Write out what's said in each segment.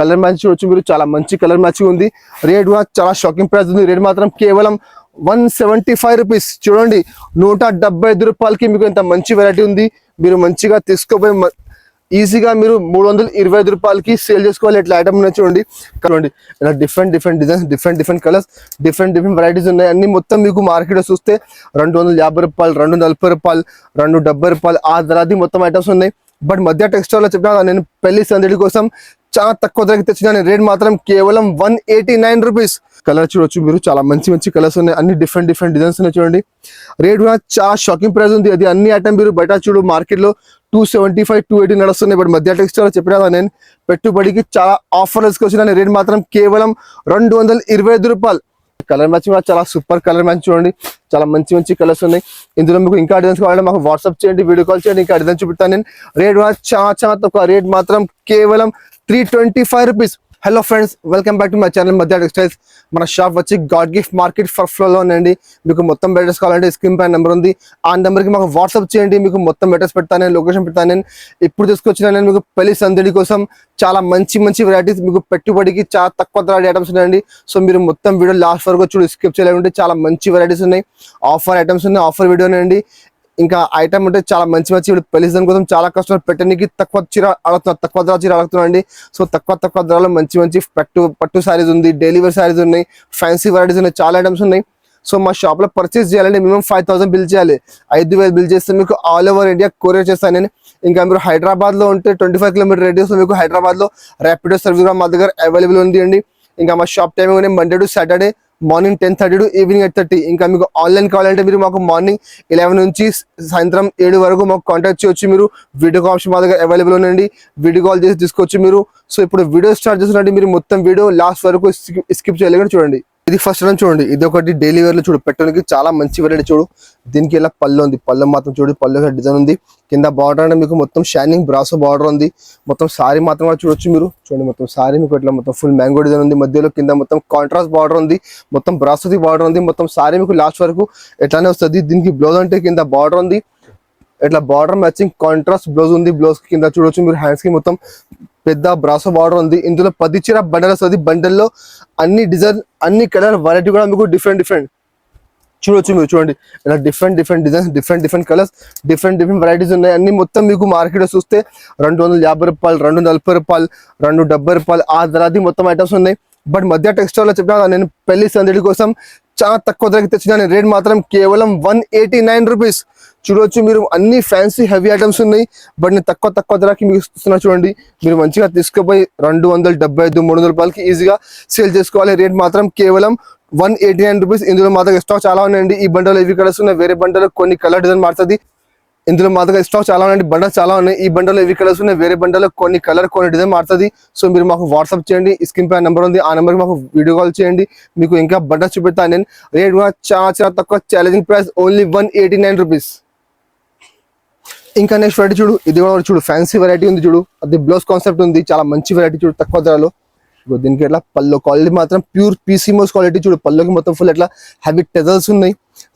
Colour match చూడొచ్చు మీరు. చాలా మంచి కలర్ మ్యాచింగ్ ఉంది. రేట్ కూడా చాలా షాకింగ్ ప్రైస్ ఉంది. రేట్ మాత్రం కేవలం వన్ సెవెంటీ ఫైవ్ రూపీస్ చూడండి నూట డెబ్బై ఐదు రూపాయలకి మీకు ఇంత మంచి వెరైటీ ఉంది. మీరు మంచిగా తీసుకోపోయి ఈజీగా మీరు మూడు వందల ఇరవై ఐదు రూపాయలకి సేల్ చేసుకోవాలి. ఇట్లా ఐటమ్ ఉన్నాయి చూడండి. చూడండి ఇలా different different designs different different colours different different varieties ఉన్నాయి. అన్ని మొత్తం మీకు మార్కెట్లో చూస్తే రెండు వందల యాభై రూపాయలు రెండు నలభై రూపాయలు రెండు డెబ్బై రూపాయలు ఆ ధరది మొత్తం ఐటమ్స్ ఉన్నాయి. బట్ మధ్య టెక్స్టైల్లో చెప్పిన నేను పెళ్ళి సందడి కోసం చాలా తక్కువ ధరకి తెచ్చిన రేట్ మాత్రం కేవలం one eighty nine rupees. Colour చూడొచ్చు మీరు చాలా మంచి మంచి కలర్స్ ఉన్నాయి. అన్ని డిఫరెంట్ డిఫరెంట్ డిజైన్స్ ఉన్నాయి చూడండి. రేట్ కూడా చాలా షాకింగ్ ప్రైస్ ఉంది. అది అన్ని ఐటమ్ మీరు బయట చూడు మార్కెట్లో two seventy five two eighty నడుస్తున్నాయి. బట్ మధ్య టెక్స్టైల్ చెప్పిన చెప్పినా నేను? పెట్టుబడికి చాలా ఆఫర్ తీసుకొచ్చిన రేట్ మాత్రం కేవలం రెండు వందల ఇరవై ఐదు రూపాయలు. కలర్ మ్యాచ్ కూడా చాలా సూపర్ కలర్ మ్యాచ్ చూడండి. చాలా మంచి మంచి కలర్స్ ఉన్నాయి. ఇందులో మీకు ఇంకా డిజైన్స్ కావాలంటే మాకు వాట్సాప్ చేయండి వీడియో కాల్ చేయండి ఇంకా డిజైన్ చూపిస్తాను నేను. రేట్ చాలా చాలా తక్కువ. రేట్ మాత్రం కేవలం three twenty five rupees hello friends welcome back to my channel Madhya textiles మన షాప్ వచ్చి గాడ్ గిఫ్ట్ మార్కెట్ ఫర్ ఫ్లోలో ఉందండి మీకు మొత్తం బెటర్స్ కావాలంటే స్క్రీన్ పైన నెంబర్ ఉంది. ఆ నెంబర్కి మాకు వాట్సాప్ చేయండి. మీకు మొత్తం బెటర్స్ పెడతాను నేను లొకేషన్ పెడతాను. నేను ఇప్పుడు తీసుకొచ్చిన నేను మీకు పెళ్ళి సందడి కోసం చాలా మంచి మంచి వెరైటీస్ మీకు పెట్టుబడికి చాలా తక్కువ ధర ఐటమ్స్ ఉన్నాయండి. సో మీరు మొత్తం వీడియో లాస్ట్ వరకు చూడు స్కిప్ చేయాలంటే చాలా మంచి వెరైటీస్ ఉన్నాయి. ఆఫర్ ఐటమ్స్ ఉన్నాయి ఆఫర్ వీడియోనే అండి. ఇంకా ఐటమ్ అంటే చాలా మంచి మంచి ఇప్పుడు పెళ్ళి సీజన్ కోసం చాలా కస్టమర్ పెట్టడానికి తక్కువ చీర అడుగుతున్నారు తక్కువ ధర చీర అడుగుతున్నారండి. సో తక్కువ తక్కువ ధరలో మంచి మంచి పట్టు పట్టు శారీస్ ఉంది డెలివరీ శారీస్ ఉన్నాయి ఫ్యాన్సీ వెరైటీస్ ఉన్నాయి చాలా ఐటమ్స్ ఉన్నాయి. సో మా షాప్లో పర్చేస్ చేయాలంటే మినిమం ఫైవ్ థౌసండ్ బిల్ చేయాలి. ఐదు వేలు బిల్ చేస్తే మీకు ఆల్ ఓవర్ ఇండియా కొరియర్ చేస్తాను నేను. ఇంకా మీరు హైదరాబాద్లో ఉంటే ట్వంటీ ఫైవ్ కిలోమీటర్ రేడియస్ మీకు హైదరాబాద్లో ర్యాపిడో సర్వీస్ కూడా మా దగ్గర అవైలబుల్ ఉంది అండి. ఇంకా మా shop timing Monday to Saturday morning ten thirty to evening eight thirty. ఇంకా మీకు ఆన్లైన్ కావాలంటే మీరు మాకు మార్నింగ్ ఎలెవెన్ నుంచి సాయంత్రం ఏడు వరకు మాకు కాంటాక్ట్ చేయొచ్చు మీరు. వీడియో కాల్స్ మా దగ్గర అవైలబుల్ ఉందండి వీడియో కాల్ చేసి తీసుకోవచ్చు మీరు. సో ఇప్పుడు వీడియో స్టార్ట్ చేస్తున్నట్టు మీరు మొత్తం వీడియో లాస్ట్ వరకు స్కిప్ చేయలేకుండా చూడండి. ఇది ఫస్ట్ రన్ చూడండి. ఇది ఒకటి డైలీ వేర్లో చూడు. పెట్టడానికి చాలా మంచి వెరైటీ చూడు. దీనికి ఇలా పళ్ళు ఉంది. పళ్ళు మాత్రం చూడు. పళ్ళు డిజైన్ ఉంది. కింద బార్డర్ అంటే మీకు మొత్తం షైనింగ్ బ్రాసో బార్డర్ ఉంది. మొత్తం సారీ మాత్రం కూడా చూడొచ్చు మీరు. చూడండి మొత్తం సారీ మీకు ఇట్లా మొత్తం ఫుల్ మ్యాంగో డిజైన్ ఉంది. మధ్యలో కింద మొత్తం కాంట్రాస్ట్ బార్డర్ ఉంది. మొత్తం బ్రాసోది బార్డర్ ఉంది. మొత్తం సారీ మీకు లాస్ట్ వరకు ఎట్లానే వస్తుంది. దీనికి బ్లౌజ్ అంటే కింద బార్డర్ ఉంది. ఇట్లా బార్డర్ మ్యాచింగ్ కాంట్రాస్ట్ బ్లౌజ్ ఉంది. బ్లౌజ్ కింద చూడొచ్చు మీరు. హ్యాండ్స్కి మొత్తం పెద్ద బ్రాసో బార్డర్ ఉంది. ఇందులో పది చీర బండల్ వస్తుంది. బండల్లో అన్ని డిజైన్ అన్ని కలర్ వెరైటీ కూడా మీకు డిఫరెంట్ డిఫరెంట్ చూడొచ్చు మీరు చూడండి. ఇలా different different designs different different colours different different varieties ఉన్నాయి. అన్ని మొత్తం మీకు మార్కెట్లో చూస్తే రెండు వందల యాభై రూపాయలు రెండు నలభై రూపాయలు రెండు డెబ్బై రూపాయలు ఆ ధరది మొత్తం ఐటమ్స్ ఉన్నాయి. బట్ మధ్య టెక్స్టైల్లో చెప్పిన చెప్పినా నేను పెళ్ళి సందడి కోసం చాలా తక్కువ ధరకి తెచ్చిన రేట్ మాత్రం కేవలం వన్ ఎయిటీ నైన్ రూపీస్ చూడొచ్చు మీరు అన్ని ఫ్యాన్సీ హెవీ ఐటమ్స్ ఉన్నాయి బట్ నేను తక్కువ తక్కువ ధరకి మీకు ఇస్తున్నా చూడండి. మీరు మంచిగా తీసుకుపోయి రెండు వందల డెబ్బై ఐదు మూడు వందల రూపాయలకి ఈజీగా సేల్ చేసుకోవాలి. రేట్ మాత్రం కేవలం వన్ ఎయిటీ నైన్ రూపీస్ ఇందులో మా దగ్గర స్టాక్ చాలా ఉన్నాయండి. ఈ బండలు ఇవి కలర్స్ ఉన్నాయి. వేరే బండలు కొన్ని కలర్ డిజైన్ మారుతుంది. ఇందులో మా దగ్గర స్టాక్ చాలా ఉన్నాయండి. బండలు చాలా ఉన్నాయి. ఈ బండలో ఇవి కలర్స్ ఉన్నాయి. వేరే బండలో కొన్ని కలర్ కొన్ని డిజైన్ మారుతుంది. సో మీరు మాకు వాట్సాప్ చేయండి. స్క్రీన్ పై నెంబర్ ఉంది. ఆ నెంబర్కి మాకు వీడియో కాల్ చేయండి. మీకు ఇంకా బండలు చూపెడతాను నేను. రేట్ కూడా చాలా చాలా తక్కువ. Challenging price only one eighty nine rupees ఇంకా నెక్స్ట్ వెరైటీ చూడు. ఇది కూడా చూడు ఫ్యాన్సీ వెరైటీ ఉంది చూడు. అది బ్లౌజ్ కాన్సెప్ట్ ఉంది. చాలా మంచి వెరైటీ చూడు తక్కువ ధరలో. దీనికి ఎట్లా? పళ్ళు క్వాలిటీ మాత్రం ప్యూర్ పీసీమోస్ క్వాలిటీ చూడు. పళ్ళుకి మొత్తం ఫుల్ ఎట్లా? హెవీ టెజల్స్ ఉన్నాయి.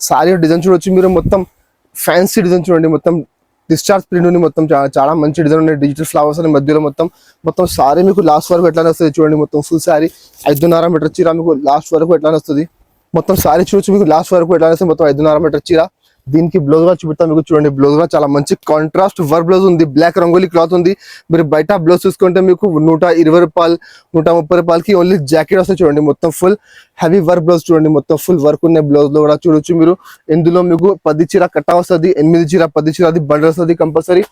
సారీ డిజైన్ చూడొచ్చు మీరు. మొత్తం ఫ్యాన్సీ డిజైన్ చూడండి. మొత్తం డిశ్చార్జ్ ప్రింట్ ఉంది. మొత్తం చాలా చాలా మంచి డిజైన్ ఉన్నాయి. డిజిటల్ ఫ్లవర్స్ అని మధ్యలో మొత్తం. మొత్తం సారీ మీకు లాస్ట్ వరకు ఎట్లా వస్తుంది చూడండి. మొత్తం ఫుల్ సారీ ఐదున్నర మీటర్ చీర మీకు లాస్ట్ వరకు ఎట్లా వస్తుంది. మొత్తం సారీ చూడొచ్చు మీకు. లాస్ట్ వరకు ఎట్లా వస్తుంది. మొత్తం ఐదున్నర మీటర్ చీర. దీనికి బ్లౌజ్ కూడా చూపిస్తాను మీకు చూడండి బ్లౌజ్ కూడా చాలా మంచి కాంట్రాస్ట్ వర్ బ్లౌజ్ ఉంది. బ్లాక్ రంగోలీ క్లాత్ ఉంది. మీరు బయట బ్లౌజ్ చూసుకుంటే మీకు నూట ఇరవై రూపాయలు నూట ముప్పై రూపాయలకి ఓన్లీ జాకెట్ వస్తే చూడండి. మొత్తం ఫుల్ హెవీ వర్క్ బ్లౌజ్ చూడండి మొత్తం ఫుల్ వర్క్ ఉన్న బ్లౌజ్లో కూడా చూడొచ్చు మీరు. ఇందులో మీకు పది చీర కట్ట వస్తుంది ఎనిమిది చీర పది చీర అది బండల్ వస్తుంది కంపల్సరీ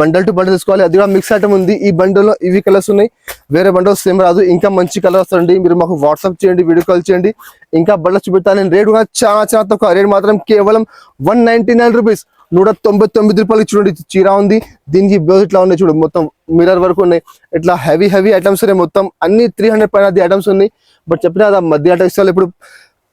బండల్ టు బండల్ తీసుకోవాలి అది కూడా మిక్స్ ఐటమ్ ఉంది. ఈ బండల్లో ఇవి కలర్స్ ఉన్నాయి. వేరే బండల్ సేమ్ రాదు ఇంకా మంచి కలర్ వస్తుంది మీరు మాకు వాట్సాప్ చేయండి వీడియో కాల్ చేయండి. ఇంకా బండ్లు చూపెడతాను. నేను రేట్ కూడా చాలా చాలా తక్కువ. రేట్ మాత్రం కేవలం వన్ నైన్టీ నైన్ రూపీస్ నూట తొంభై తొమ్మిది రూపాయలకి చూడండి చీర ఉంది. దీనికి బ్లౌజ్ ఇట్లా ఉన్నాయి చూడు మొత్తం మిర్రర్ వరకు ఉన్నాయి. ఇట్లా హెవీ హెవీ ఐటమ్స్ ఉన్నాయి. మొత్తం అన్ని త్రీ హండ్రెడ్ పైన ఐటమ్స్ ఉన్నాయి. బట్ చెప్పిన కదా మధ్య టెక్స్టైల్ ఇప్పుడు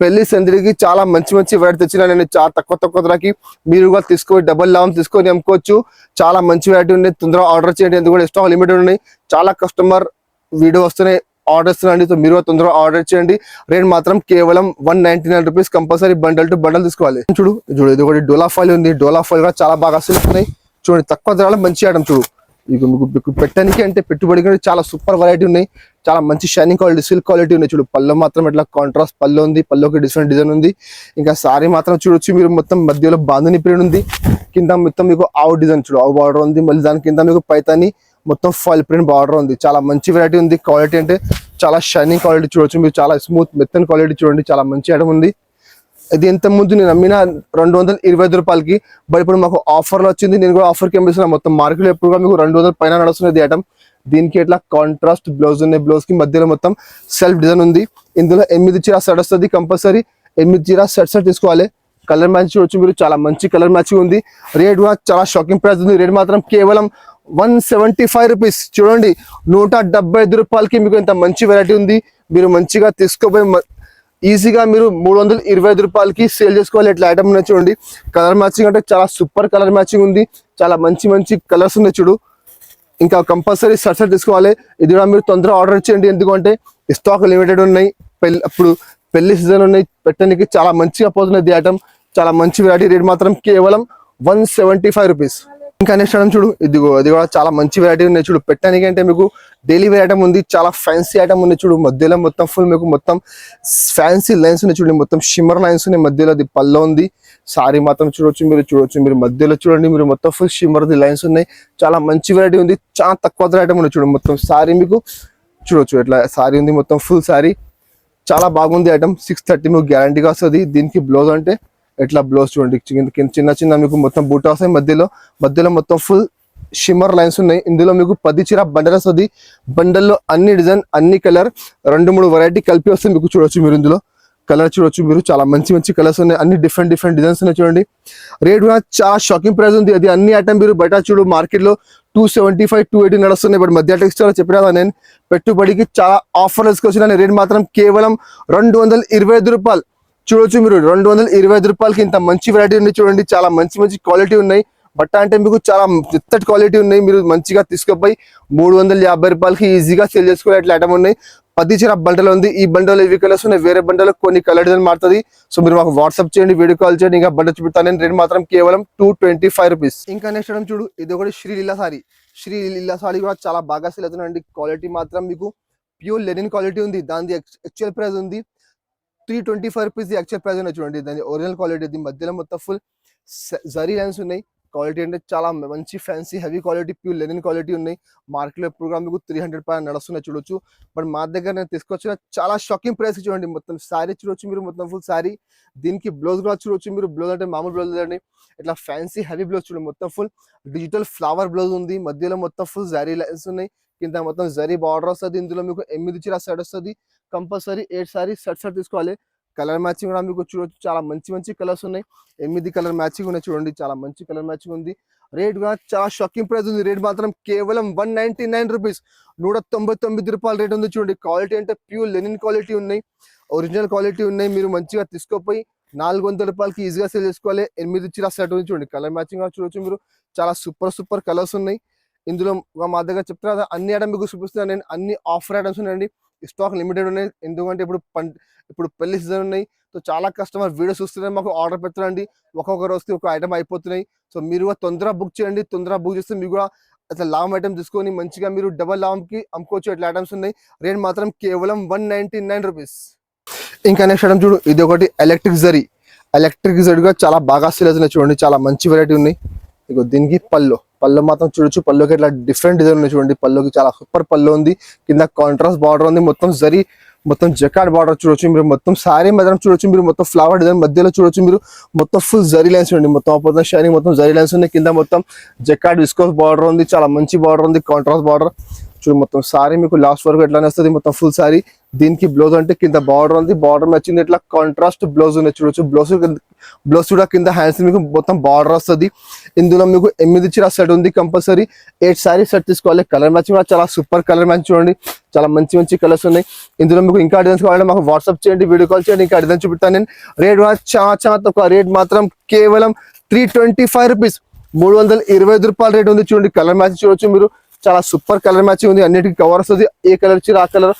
పెళ్ళి సందడికి చాలా మంచి మంచి వెరైటీ తెచ్చిన నేను చాలా తక్కువ తక్కువ ధరకి మీరు కూడా తీసుకొని డబల్ లాభం తీసుకొని అమ్ముకోవచ్చు. చాలా మంచి వెరైటీ ఉన్నాయి. తొందరగా ఆర్డర్ చేయండి. కూడా స్టాక్ లిమిటెడ్ ఉన్నాయి. చాలా కస్టమర్ వీడియో వస్తున్నాయి. ఆర్డర్ ఇస్తున్నాండి సో మీరు తొందరగా ఆర్డర్ చేయండి. రేట్ మాత్రం కేవలం one ninety nine rupees compulsory bundle to bundle తీసుకోవాలి. చూడు చూడు ఇది ఒకటి డోలా ఫాయిల్ ఉంది. డోలా ఫాయిల్ కూడా చాలా బాగా వస్తున్నాయి చూడండి తక్కువ ధరలో మంచి ఐటమ్ చూడు. ఇక మీకు మీకు పెట్టడానికి అంటే పెట్టుబడి కూడా చాలా సూపర్ వెరైటీ ఉన్నాయి. చాలా మంచి షైనింగ్ క్వాలిటీ సిల్క్ క్వాలిటీ ఉన్నాయి. చూడు పళ్ళు మాత్రం ఇట్లా కాంట్రాస్ట్ పళ్ళు ఉంది. పళ్ళుకి డిఫరెంట్ డిజైన్ ఉంది. ఇంకా సారీ మాత్రం చూడొచ్చు మీరు. మొత్తం మధ్యలో బాంధని పీరియడ్ ఉంది. కింద మొత్తం మీకు ఆవు డిజైన్ చూడు. ఆవు బార్డర్ ఉంది. మళ్ళీ దాని కింద మీకు పైతాని మొత్తం ఫాయిల్ ప్రింట్ బార్డర్ ఉంది. చాలా మంచి వెరైటీ ఉంది. క్వాలిటీ అంటే చాలా షైనింగ్ క్వాలిటీ చూడొచ్చు. మీరు చాలా స్మూత్ మెత్తన్ క్వాలిటీ చూడండి. చాలా మంచి ఐటమ్ ఉంది. ఇది ఎంత ముందు నేను అమ్మిన రెండు వందల ఇరవై ఐదు రూపాయలకి. బట్ ఇప్పుడు మాకు ఆఫర్లో వచ్చింది. నేను కూడా ఆఫర్కి అమ్మిస్తున్నా మొత్తం మార్కెట్లో ఎప్పుడు కూడా మీకు రెండు వందల పైన నడుస్తున్నది ఐటమ్ దీనికి ఎట్లా? కాంట్రాస్ట్ బ్లౌజ్ ఉన్నాయి. బ్లౌజ్కి మధ్యలో మొత్తం సెల్ఫ్ డిజైన్ ఉంది. ఇందులో ఎనిమిది చీర సెట్ వస్తుంది కంపల్సరీ ఎనిమిది చీర సెట్ సెట్ తీసుకోవాలి. కలర్ మ్యాచ్ చూడొచ్చు మీరు. చాలా మంచి కలర్ మ్యాచ్ ఉంది. రేట్ కూడా చాలా షాకింగ్ ప్రైస్ ఉంది. రేట్ మాత్రం కేవలం వన్ సెవెంటీ ఫైవ్ రూపీస్. చూడండి నూట డెబ్బై ఐదు రూపాయలకి మీకు ఇంత మంచి వెరైటీ ఉంది. మీరు మంచిగా తీసుకోపోయి మ- ఈజీగా మీరు మూడు వందల ఇరవై ఐదు రూపాయలకి సేల్ చేసుకోవాలి. ఇట్లా ఐటమ్ ఉన్నాయి చూడండి. కలర్ మ్యాచింగ్ అంటే చాలా సూపర్ కలర్ మ్యాచింగ్ ఉంది. చాలా మంచి మంచి కలర్స్ ఉన్నాయి చూడు. ఇంకా కంపల్సరీ సర్ట్ తీసుకోవాలి. ఇది కూడా మీరు తొందరగా ఆర్డర్ చేయండి. ఎందుకంటే స్టాక్ లిమిటెడ్ ఉన్నాయి. పెళ్ళి అప్పుడు పెళ్ళి సీజన్ ఉన్నాయి. పెట్టడానికి చాలా మంచిగా పోతున్నది ఐటమ్ చాలా మంచి వెరైటీ రేట్ మాత్రం కేవలం వన్ సెవెంటీ ఫైవ్ రూపీస్ ఇంకా నెక్స్ట్ ఐటమ్ చూడు ఇదిగో ఇది కూడా చాలా మంచి వెరైటీ ఉన్నాయి చూడు పెట్టడానికి అంటే మీకు డైలీ ఐటమ్ ఉంది చాలా ఫ్యాన్సీ ఐటమ్ ఉంది. చూడు మధ్యలో మొత్తం ఫుల్ మీకు మొత్తం ఫ్యాన్సీ లైన్స్ ఉన్నాయి. చూడండి మొత్తం షిమ్మర్ లైన్స్ ఉన్నాయి. మధ్యలో అది పల్లో ఉంది. సారీ మాత్రం చూడొచ్చు మీరు చూడొచ్చు మీరు. మధ్యలో చూడండి మీరు మొత్తం ఫుల్ షిమ్మర్ లైన్స్ ఉన్నాయి. చాలా మంచి వెరైటీ ఉంది చాలా తక్కువ ఐటమ్ ఉంది చూడండి మొత్తం సారీ మీకు చూడొచ్చు. ఇట్లా సారీ ఉంది మొత్తం ఫుల్ సారీ చాలా బాగుంది ఐటమ్ సిక్స్ థర్టీ మీకు గ్యారంటీగా వస్తుంది. దీనికి బ్లౌజ్ అంటే ఎట్లా బ్లౌజ్ చూడండి. చిన్న చిన్న మీకు మొత్తం బూటాస్ వస్తాయి. మధ్యలో మధ్యలో మొత్తం ఫుల్ షిమ్మర్ లైన్స్ ఉన్నాయి. ఇందులో మీకు పది చీర బండల్ వస్తుంది బండల్లో అన్ని డిజైన్ అన్ని కలర్ రెండు మూడు వెరైటీ కలిపి వస్తుంది మీకు చూడొచ్చు మీరు ఇందులో. కలర్ చూడొచ్చు మీరు. చాలా మంచి మంచి కలర్స్ ఉన్నాయి. అన్ని డిఫరెంట్ డిఫరెంట్ డిజైన్స్ ఉన్నాయి చూడండి. రేట్ కూడా చాలా షాకింగ్ ప్రైస్ ఉంది. అది అన్ని ఐటమ్ మీరు బయట చూడు మార్కెట్లో two seventy five two eighty నడుస్తున్నాయి. బట్ మధ్య టెక్స్టైల్ చెప్పినా నేను పెట్టుబడికి చాలా ఆఫర్ తీసుకొచ్చిన. రేట్ మాత్రం కేవలం రెండు వందల ఇరవై ఐదు రూపాయలు. చూడొచ్చు మీరు. రెండు వందల ఇరవై ఐదు రూపాయలకి ఇంత మంచి వెరైటీ ఉంది చూడండి. చాలా మంచి మంచి క్వాలిటీ ఉన్నాయి. బట్ట అంటే మీకు చాలా చిత్తటి క్వాలిటీ ఉన్నాయి. మీరు మంచిగా తీసుకుపోయి మూడు వందల యాభై రూపాయలకి ఈజీగా సేల్ చేసుకునే అట్లా ఐటమ్ ఉన్నాయి. పది చీర బండలు ఉంది. ఈ బండలు ఇవి కలర్స్ ఉన్నాయి. వేరే బండలు కొన్ని కలర్ డిజైన్ మారుతుంది. సో మీరు మాకు వాట్సాప్ చేయండి వీడియో కాల్ చేయండి. ఇంకా బండ చూపిస్తాను. నేను రేట్ మాత్రం కేవలం టూ ట్వంటీ ఫైవ్ రూపీస్ ఇంకా నెక్స్ట్ చూడు. ఇది ఒకటి శ్రీ లీలా సారీ శ్రీ లీలా సారీ కూడా చాలా బాగా సేల్ అవుతుందండి. క్వాలిటీ మాత్రం మీకు ప్యూర్ లెనిన్ క్వాలిటీ ఉంది. దాని యాక్చువల్ ప్రైస్ ఉంది. Three twenty five rupees actual price ఉన్నాయి చూడండి. దాని ఒరిజినల్ క్వాలిటీ ఇది మధ్యలో మొత్తం ఫుల్ జరీ లైన్స్ ఉన్నాయి. క్వాలిటీ అంటే చాలా మంచి fancy heavy quality pure linen quality ఉన్నాయి. మార్కెట్లో ఎప్పుడు కూడా మీకు త్రీ హండ్రెడ్ పైన నడుస్తున్నాయి చూడొచ్చు. బట్ మా దగ్గర నేను తీసుకొచ్చిన చాలా షాకింగ్ ప్రైస్ చూడండి. మొత్తం శారీ చూడొచ్చు మీరు మొత్తం ఫుల్ శారీ దీనికి బ్లౌజ్ కూడా చూడొచ్చు మీరు. బ్లౌజ్ అంటే మామూలు బ్లౌజ్ లేదండి. ఇట్లా ఫ్యాన్సీ హెవీ బ్లౌజ్ చూడండి. మొత్తం ఫుల్ డిజిటల్ ఫ్లవర్ బ్లౌజ్ ఉంది. మధ్యలో మొత్తం ఫుల్ జరీ లైన్స్ ఉన్నాయి. కింద మొత్తం జరీ బార్డర్ వస్తుంది. ఇందులో మీకు ఎనిమిది చీర సెట్ వస్తుంది. Compulsory eight sari set set తీసుకోవాలి. కలర్ మ్యాచింగ్ కూడా మీకు చూడొచ్చు. చాలా మంచి మంచి కలర్స్ ఉన్నాయి. ఎనిమిది కలర్ మ్యాచింగ్ ఉన్నాయి చూడండి. చాలా మంచి కలర్ మ్యాచింగ్ ఉంది. రేట్ కూడా చాలా షాకింగ్ ప్రైస్ ఉంది. రేట్ మాత్రం కేవలం వన్ నైన్టీ నైన్ రూపీస్ నూట తొంభై తొమ్మిది రూపాయల రేట్ ఉంది చూడండి. క్వాలిటీ అంటే ప్యూర్ లెనిన్ క్వాలిటీ ఉన్నాయి. ఒరిజినల్ క్వాలిటీ ఉన్నాయి. మీరు మంచిగా తీసుకోపోయి నాలుగు వందల రూపాయలకి ఈజీగా సేల్ చేసుకోవాలి. ఎనిమిది చీర సెట్ చూడండి. కలర్ మ్యాచింగ్ కూడా చూడొచ్చు మీరు. చాలా సూపర్ సూపర్ కలర్స్ ఉన్నాయి. ఇందులో మా దగ్గర చెప్తున్నా అన్ని ఐటమ్ మీకు చూపిస్తున్నాను నేను. అన్ని ఆఫర్ ఐటమ్స్ ఉన్నాయండి. స్టాక్ లిమిటెడ్ ఉన్నాయి. ఎందుకంటే ఇప్పుడు పంట ఇప్పుడు పెళ్ళి సీజన్ ఉన్నాయి. సో చాలా కస్టమర్ వీడియోస్ చూస్తున్నాయి మాకు ఆర్డర్ పెడుతున్నాండి ఒక్కొక్క రోజుకి ఒక ఐటమ్ అయిపోతున్నాయి. సో మీరు కూడా తొందరగా బుక్ చేయండి. తొందరగా బుక్ చేస్తే మీరు కూడా అట్లా లాంగ్ ఐటమ్ తీసుకొని మంచిగా మీరు డబల్ లాంగ్కి అమ్ముకోవచ్చు. ఇట్లా ఐటమ్స్ ఉన్నాయి. రేట్ మాత్రం కేవలం వన్ నైంటీ నైన్ రూపీస్. ఇంకా నెక్స్ట్ ఐటమ్ చూడు. ఇది ఒకటి ఎలక్ట్రిక్ జరీ. ఎలక్ట్రిక్ జరీ కూడా చాలా బాగా సేల్ అవుతున్నాయి. చూడండి. చాలా మంచి వెరైటీ ఉన్నాయి. ఇగో దీనికి పళ్ళు. పళ్ళు మాత్రం చూడొచ్చు. పళ్ళుకి ఇట్లా డిఫరెంట్ డిజైన్ ఉన్నాయి చూడండి. పళ్ళుకి చాలా సూపర్ పళ్ళు ఉంది. కింద కాంట్రాస్ట్ బార్డర్ ఉంది. మొత్తం జరీ మొత్తం జకాడ్ బార్డర్ చూడొచ్చు మీరు. మొత్తం సారీ మాత్రం చూడొచ్చు మీరు. మొత్తం ఫ్లవర్ డిజైన్ మధ్యలో చూడొచ్చు మీరు. మొత్తం ఫుల్ జరీ లైన్స్ ఉండి మొత్తం మొత్తం షైనింగ్ మొత్తం జరీ లైన్స్ ఉన్నాయి. కింద మొత్తం జకాడ్ విస్కోస్ బార్డర్ ఉంది. చాలా మంచి బార్డర్ ఉంది. కాంట్రాస్ట్ బార్డర్ చూడు మొత్తం సారీ మీకు లాస్ట్ వరకు ఎట్లానే వస్తుంది మొత్తం ఫుల్ సారీ. దీనికి బ్లౌజ్ అంటే కింద బార్డర్ ఉంది బార్డర్ నచ్చింది ఇట్లా కాంట్రాస్ట్ బ్లౌజ్ ఉంది చూడొచ్చు బ్లౌజ్ బ్లౌజ్ కూడా కింద హ్యాండ్స్ మీకు మొత్తం బార్డర్ వస్తుంది. ఇందులో మీకు ఎనిమిది చీర సెట్ ఉంది కంపల్సరీ ఎయిట్ సారీ సెట్ తీసుకోవాలి. కలర్ మ్యాచ్ కూడా చాలా సూపర్ కలర్ మ్యాచ్ చూడండి. చాలా మంచి మంచి కలర్స్ ఉన్నాయి. ఇందులో మీకు ఇంకా డిజైన్స్ కావాలంటే మాకు వాట్సాప్ చేయండి వీడియో కాల్ చేయండి ఇంకా డిజైన్ చూపిస్తాను నేను. రేట్ చాలా చాలా తక్కువ రేట్ మాత్రం కేవలం త్రీ ట్వంటీ ఫైవ్ రూపీస్ మూడు వందల ఇరవై ఐదు రూపాయల రేట్ ఉంది చూడండి. కలర్ మ్యాచ్ చూడొచ్చు మీరు. చాలా సూపర్ కలర్ మ్యాచింగ్ ఉంది. అన్నిటికీ కవర్ వస్తుంది. ఏ కలర్ చీర ఆ కలర్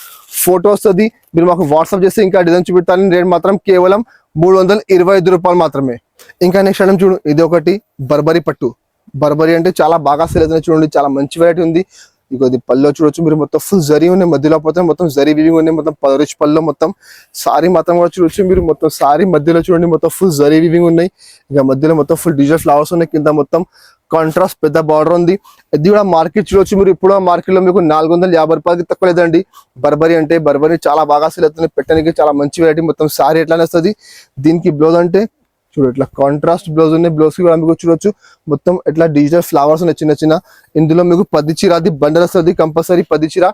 ఫోటో వస్తుంది. మీరు మాకు వాట్సాప్ చేస్తే ఇంకా డిజైన్ చూపిస్తాను. రేట్ మాత్రం కేవలం మూడు వందల ఇరవై ఐదు రూపాయలు మాత్రమే. ఇంకా నెక్స్ట్ ఐటమ్ చూడు. ఇది ఒకటి బర్బరీ పట్టు. బర్బరీ అంటే చాలా బాగా సేల్ అవుతుంది. చూడండి చాలా మంచి వెరైటీ ఉంది. ఇక ఇది పళ్ళు చూడొచ్చు. మీరు మొత్తం ఫుల్ జరీ ఉన్నాయి. మధ్యలో పోతే మొత్తం జరీ వివింగ్ ఉన్నాయి. మొత్తం పదరిచ్ పళ్ళు మొత్తం. సారీ మాత్రం కూడా చూడొచ్చు. మీరు మొత్తం సారీ మధ్యలో చూడండి. మొత్తం ఫుల్ జరీ వివింగ్ ఉన్నాయి. ఇక మధ్యలో మొత్తం ఫుల్ డిజిటల్ ఫ్లవర్స్ ఉన్నాయి. కింద మొత్తం కాంట్రాస్ట్ పెద్ద బార్డర్ ఉంది. ఇది కూడా మార్కెట్ చూడొచ్చు. మీరు ఇప్పుడు మార్కెట్లో మీకు నాలుగు వందల యాభై రూపాయలకి తక్కువ లేదండి. బర్బరీ అంటే బర్బరీ చాలా బాగా సెల్ అవుతుంది. పెట్టడానికి చాలా మంచి వెరైటీ మొత్తం సారీ ఎట్లానే వస్తుంది దీనికి బ్లౌజ్ అంటే చూడు ఇట్లా కాంట్రాస్ట్ బ్లౌజ్ ఉన్నాయి బ్లౌజ్కి కూడా మీకు చూడొచ్చు. మొత్తం ఇట్లా డిజిటల్ ఫ్లవర్స్ ఉన్నాయి చిన్న చిన్న. ఇందులో మీకు పది చీర అది బండల్ వస్తుంది కంపల్సరీ పది చీర.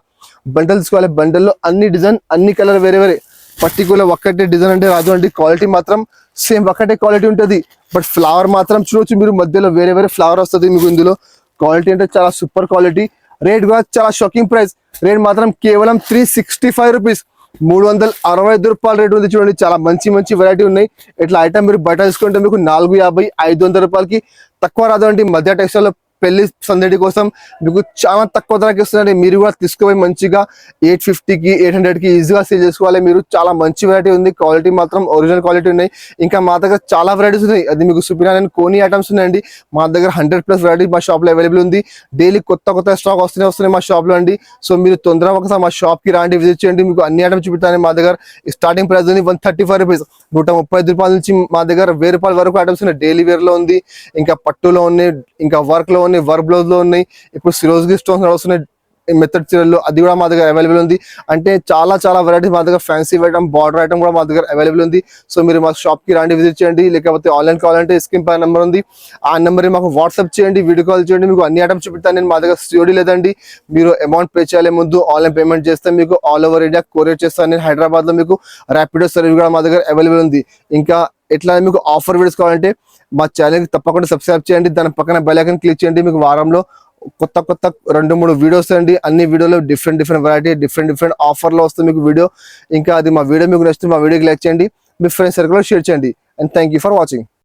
బండల్ తీసుకోవాలి బండల్లో అన్ని డిజైన్ అన్ని కలర్ వేరే వేరే. పర్టికులర్ ఒక్కటే డిజైన్ అంటే రాదు అండి క్వాలిటీ మాత్రం సేమ్ ఒక్కటే క్వాలిటీ ఉంటుంది. బట్ ఫ్లవర్ మాత్రం చూడొచ్చు మీరు మధ్యలో వేరే వేరే ఫ్లవర్ వస్తుంది మీకు ఇందులో. క్వాలిటీ అంటే చాలా సూపర్ క్వాలిటీ రేట్ కూడా చాలా షాకింగ్ ప్రైస్ రేట్ మాత్రం కేవలం త్రీ సిక్స్టీ ఫైవ్ రూపీస్ మూడు వందల అరవై ఐదు రూపాయల రేటు ఉంది చూడండి. చాలా మంచి మంచి వెరైటీ ఉన్నాయి. ఇట్లా ఐటమ్ మీరు బయట తీసుకుంటే మీకు నాలుగు యాభై ఐదు వందల రూపాయలకి తక్కువ రాదు అండి మధ్య టెక్స్టైల్లో పెళ్ళి సందడి కోసం మీకు చాలా తక్కువ ధరకి వస్తుందండి. మీరు కూడా తీసుకుపోయి మంచిగా ఎయిట్ ఫిఫ్టీకి ఎయిట్ హండ్రెడ్కి ఈజీగా సేల్ చేసుకోవాలి. మీరు చాలా మంచి వెరైటీ ఉంది. క్వాలిటీ మాత్రం ఒరిజినల్ క్వాలిటీ ఉన్నాయి. ఇంకా మా దగ్గర చాలా వెరైటీస్ ఉన్నాయి. అది మీకు సుపినా కోని ఐటమ్స్ ఉన్నాయండి. మా దగ్గర హండ్రెడ్ ప్లస్ వెరైటీ మా షాప్లో అవైలబుల్ ఉంది. డైలీ కొత్త కొత్త స్టాక్ వస్తూనే వస్తున్నాయి మా షాప్లో అండి. సో మీరు తొందరగా ఒకసారి మా షాప్కి రాండి విజిట్ చేయండి. మీకు అన్ని ఐటమ్స్ చూపిస్తాను. మా దగ్గర స్టార్టింగ్ ప్రైస్ ఉంది వన్ థర్టీ ఫైవ్ రూపీస్ నూట ముప్పై ఐదు రూపాయల నుంచి మా దగ్గర వెయ్యి రూపాయల వరకు ఐటమ్స్ ఉన్నాయి. డైలీ వేర్లో ఉంది. ఇంకా పట్టులో ఉన్నాయి. ఇంకా వర్క్లో ఉన్నాయి వర్క్లో ఉన్నాయి. ఇప్పుడు సిరోజ్కి స్టోన్స్ నడుస్తున్నాయి మెథడ్ చీరలు అది కూడా మా దగ్గర అవైలబుల్ ఉంది. అంటే చాలా చాలా వెరైటీ మా దగ్గర ఫ్యాన్సీ ఐటమ్ బార్డర్ ఐటమ్ కూడా మా దగ్గర అవైలబుల్ ఉంది. సో మీరు మా షాప్కి రాండి విజిట్ చేయండి. లేకపోతే ఆన్లైన్ కావాలంటే స్క్రీన్ పై నెంబర్ ఉంది. ఆ నెంబర్ మాకు వాట్సాప్ చేయండి వీడియో కాల్ చేయండి. మీకు అన్ని ఐటమ్స్ చూపిస్తాను. నేను మా దగ్గర సిఓడి లేదండి. మీరు అమౌంట్ పే చేయాలి ముందు ఆన్లైన్ పేమెంట్ చేస్తే మీకు ఆల్ ఓవర్ ఇండియా కొరియర్ చేస్తాను. నేను హైదరాబాద్లో మీకు ర్యాపిడో సర్వీస్ కూడా మా దగ్గర అవైలబుల్ ఉంది. ఇంకా ఎట్లా మీకు ఆఫర్ వీడియోస్ కావాలంటే మా ఛానల్కి తప్పకుండా సబ్స్క్రైబ్ చేయండి. దాని పక్కన బెల్ ఐకన్ క్లిక్ చేయండి. మీకు వారంలో కొత్త కొత్త రెండు మూడు వీడియోస్ అండి. అన్ని వీడియోలో different different variety different different ఆఫర్లో వస్తుంది మీకు వీడియో ఇంకా అది మా వీడియో మీకు నచ్చితే మా వీడియోకి లైక్ చేయండి. మీ ఫ్రెండ్స్ సర్కిల్లో షేర్ చేయండి. And thank you for watching